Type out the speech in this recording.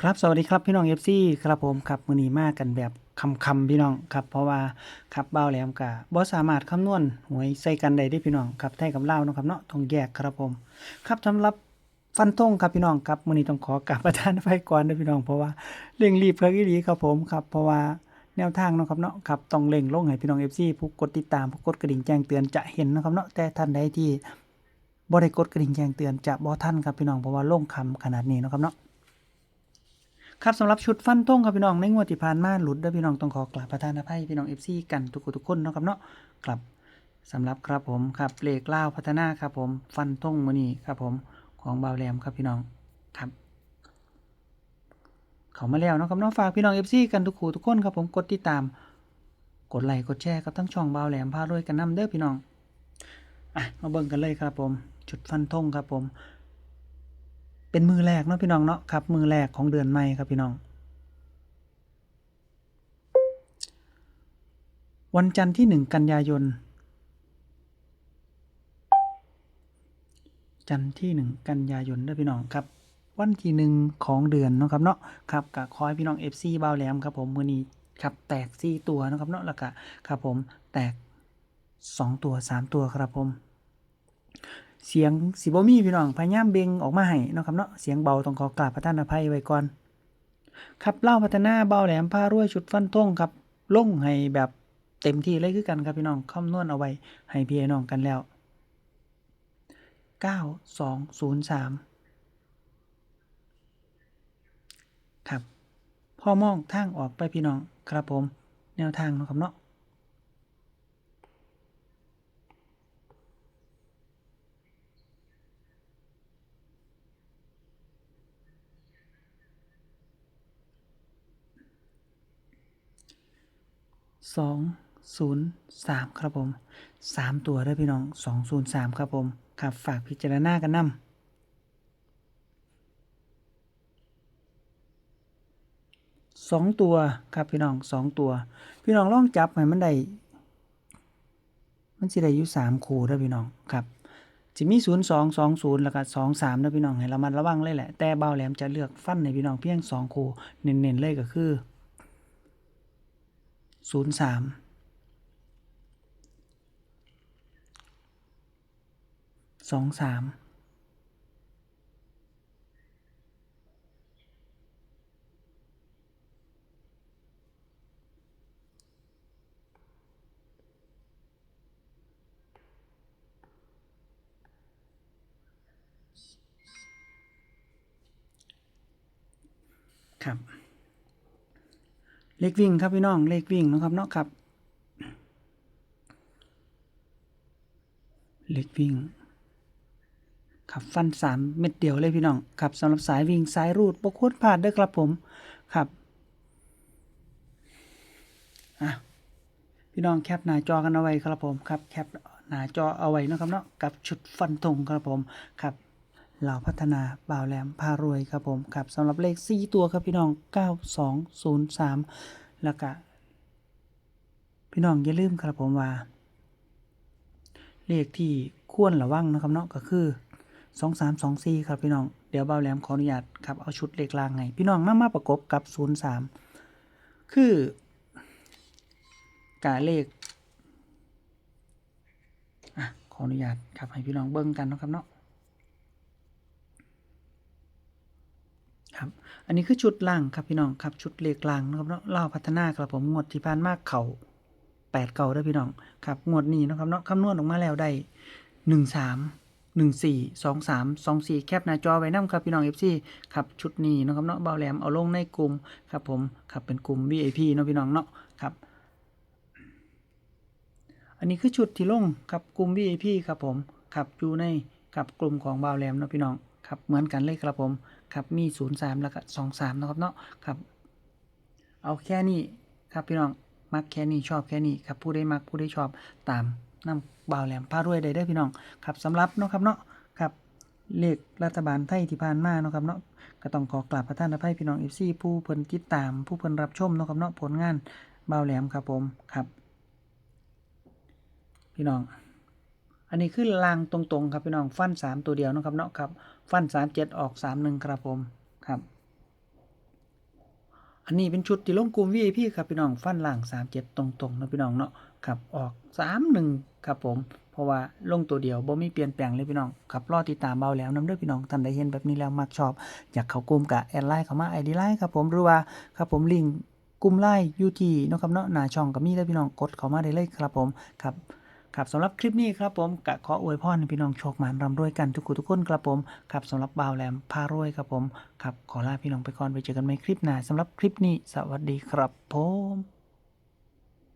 ครับสวัสดีครับพี่น้องเอฟซีครับผมครับมือนีมากกันแบบคำคำพี่น้องครับเพราะว่าครับเบ้าแหลมกะบ่สามารถคำนวณหวยใส่กันได้ด้พี่น้องครับไทยกับเลานะครับเนาะต้องแยกครับผม ครับสำหรับฟันธงครับพี่น้องครับมือนี้ต้องขอกราบประทานไฟก่อนเด้อพี่น้อง เพราะว่าเร่งรีบครับอีหลีครับผมครับเพราะว่าแนวทางนะครับเนาะครับต้องเร่งลงให้พี่น้อง FC ผู้กดติดตามผู้กดกระดิ่งแจ้งเตือนจะเห็นนะครับเนาะแต่ท่านใดที่บ่ได้กดกระดิ่งแจ้งเตือนจะบ่ทันครับพี่น้องเพราะว่าลงคำขนาดนี้นะครับเนาะ ครับสำหรับชุดฟันธงครับพี่น้องในงวดที่ผ่านมาหลุดด้อพี่น้องต้องขอกราบประทานอภัยพี่น้อง FC กันทุกคนทุกคนนะครับเนาะครับสำหรับครับผมครับเลขเล่าวพัฒนาครับผมฟันธงมือนี้ครับผมของบาวแหลมครับพี่น้องครับ เขามาแล้วนะครับเนาะฝากพี่น้อง FC กันทุกคู่ทุกคนครับผมกดติดตาม กดไลค์กดแชร์กับทั้งช่องบาวแหลมพารวยกันนํเด้อพี่น้องอะมาเบิ่งกันเลยครับผมชุดฟันธงครับผม เป็นมือแรกเนาะพี่น้องเนาะครับ มือแรกของเดือนใหม่ครับพี่น้อง วันจันทร์ที่หนึ่งกันยายน จันทร์ที่หนึ่งกันยายนเด้อพี่น้องครับ วันที่หนึ่งของเดือนนะครับเนาะครับกับคอยพี่น้องเอฟซีบ้าวแหลมครับผมมือนี้ครับแตกสี่ตัวนะครับเนาะแล้วก็ครับผมแตกสองตัวสามตัวครับผม เสียงสิบ่มีพี่น้องพยายามเบ่งออกมาให้เนาะครับเนาะเสียงเบาต้องขอกราบพระท่านอภัยไว้ก่อนครับเล่าพัฒนาเบาแหลมผ้ารวยชุดฟันท่งครับลงให้แบบเต็มที่เลยคือกันครับพี่น้องคำนวณเอาไว้ให้พี่น้องกันแล้ว 9203 ครับพ่อมองทางออกไปพี่น้องครับผม แนวทางเนาะครับเนาะ สองศูนย์สามครับผมสามตัวด้อพี่น้องสองศูนย์สามครับผม ครับฝากพิจารณากันนำสองตัวครับพี่น้องสองตัว พี่น้องลองจับให้มันได้มันสิได้อยู่สามคู่ด้อพี่น้องครับจะมีศูนย์สองสองศูนย์แล้วก็สองสามนะพี่น้องให้เรามันระวังเลยแหละแต่เบาแหลมจะเลือกฟันในพี่น้องเพียงสองคู่เน้นๆเลยก็คือ ศูนย์สามสองสามครับ เลขวิ่งครับพี่น้องเลขวิ่งนะครับเนาะครับ เลขวิ่งครับฟันสามเม็ดเดียวเลยพี่น้องครับสำหรับสายวิ่งสายรูดบกควรพลาดเด้อครับผมครับอะพี่น้องแคปหน้าจอกันเอาไว้ครับผมครับแคปหน้าจอเอาไว้นะครับเนาะกับชุดฟันธงครับผมครับ เหล่าพัฒนาบ่าวแหลมพารวยครับผมครับสำหรับเลข 4 ตัวครับพี่น้อง 9203 แล้วก็พี่น้องอย่าลืมครับผมว่า เลขที่ควรระวังนะครับเนาะก็คือสองสามสองสี่ครับพี่น้อง เดี๋ยวเบาวแหลมขออนุญาตครับเอาชุดเลขลางให้พี่น้องนำมาประกบกับศูนย์สามคือกาเลขอะขออนุญาตครับให้พี่น้องเบิ่งกันนะครับเนาะครับ อั นนี้คือชุดล่างครับพี่น้องครับชุดเลขล่างนะครับเนาะเล่าพัฒนาครับผมงวดที่ผ่านมากเข่าแปดเก่าได้อพี่น้องครับงวดนี้นะครับเนาะคำนวณออกมาแล้วได้หนึ่งสามหนึ่งสี่สองสามสองสี่แคปหน้าจอไว้นํครับพี่น้องเอฟซีครับชุดนี้นะครับเนาะเบาแหลมเอาลงในกลุ่มครับผมครับเป็นกลุ่ม VIP เนาะพี่น้องเนาะครับอันนี้คือชุดที่ลงครับกลุ่ม VIP ครับผมครับอยู่ในกับกลุ่มของบาวแหลมเนาะพี่น้อง ครับเหมือนกันเลยครับผมครับมี 0 3 แล้วก็2 3นะครับเนาะครับ เอาแค่นี้ครับพี่น้องมักแค่นี้ชอบแค่นี้ครับผู้ได้มักผู้ได้ชอบตามน้ำบาวแหลมพารวยได้ได้อพี่น้องครับสำหรับเนาะครับเนาะครับเลขรัฐบาลไทยที่ผ่านมาเนาะครับเนาะก็ต้องขอกราบพระท่านอภัยพี่น้องเอฟซีผู้เพิ่นติดตามผู้เพิ่นรับชมเนาะครับเนาะผลงานบาวแหลมครับผมครับ พี่น้อง อันนี้คือลางตรงๆครับพี่น้องฟันสามตัวเดียวนะครับเนาะครับฟันสามเจ็ดออกสามหนึ่งครับผมครับ อันนี้เป็นชุดที่ลงกลุ่ม VIP ครับพี่น้องฟันล่าง37ตรงๆนะพี่น้องเนาะครับออก31ครับผมเพราะว่าลงตัวเดียวบ่มีเปลี่ยนแปลงเลยพี่น้องครับรอติดตามเบาแล้วน้ำเด้อพี่น้องท่านใดเห็นแบบนี้แล้วมักชอบ อยากเข้ากลุ่มกะแอดไลน์เข้ามา ID ไลน์ครับผมหรือว่าครับผมลิงกลุ่มไลน์ยูทีนะครับเนาะหน้าช่องก็มีเด้อพี่น้องกดเข้ามาได้เลยครับผมครับ ครับสำหรับคลิปนี้ครับผมกะขออวยพรพี่น้องโชคหมานร่ำรวยกันทุกคนทุกคนครับผมครับสำหรับบ่าวแหลมพารวยครับผมครับขอลาพี่น้องไปก่อนไปเจอกันใหม่คลิปหน้าสำหรับคลิปนี้สวัสดีครับผม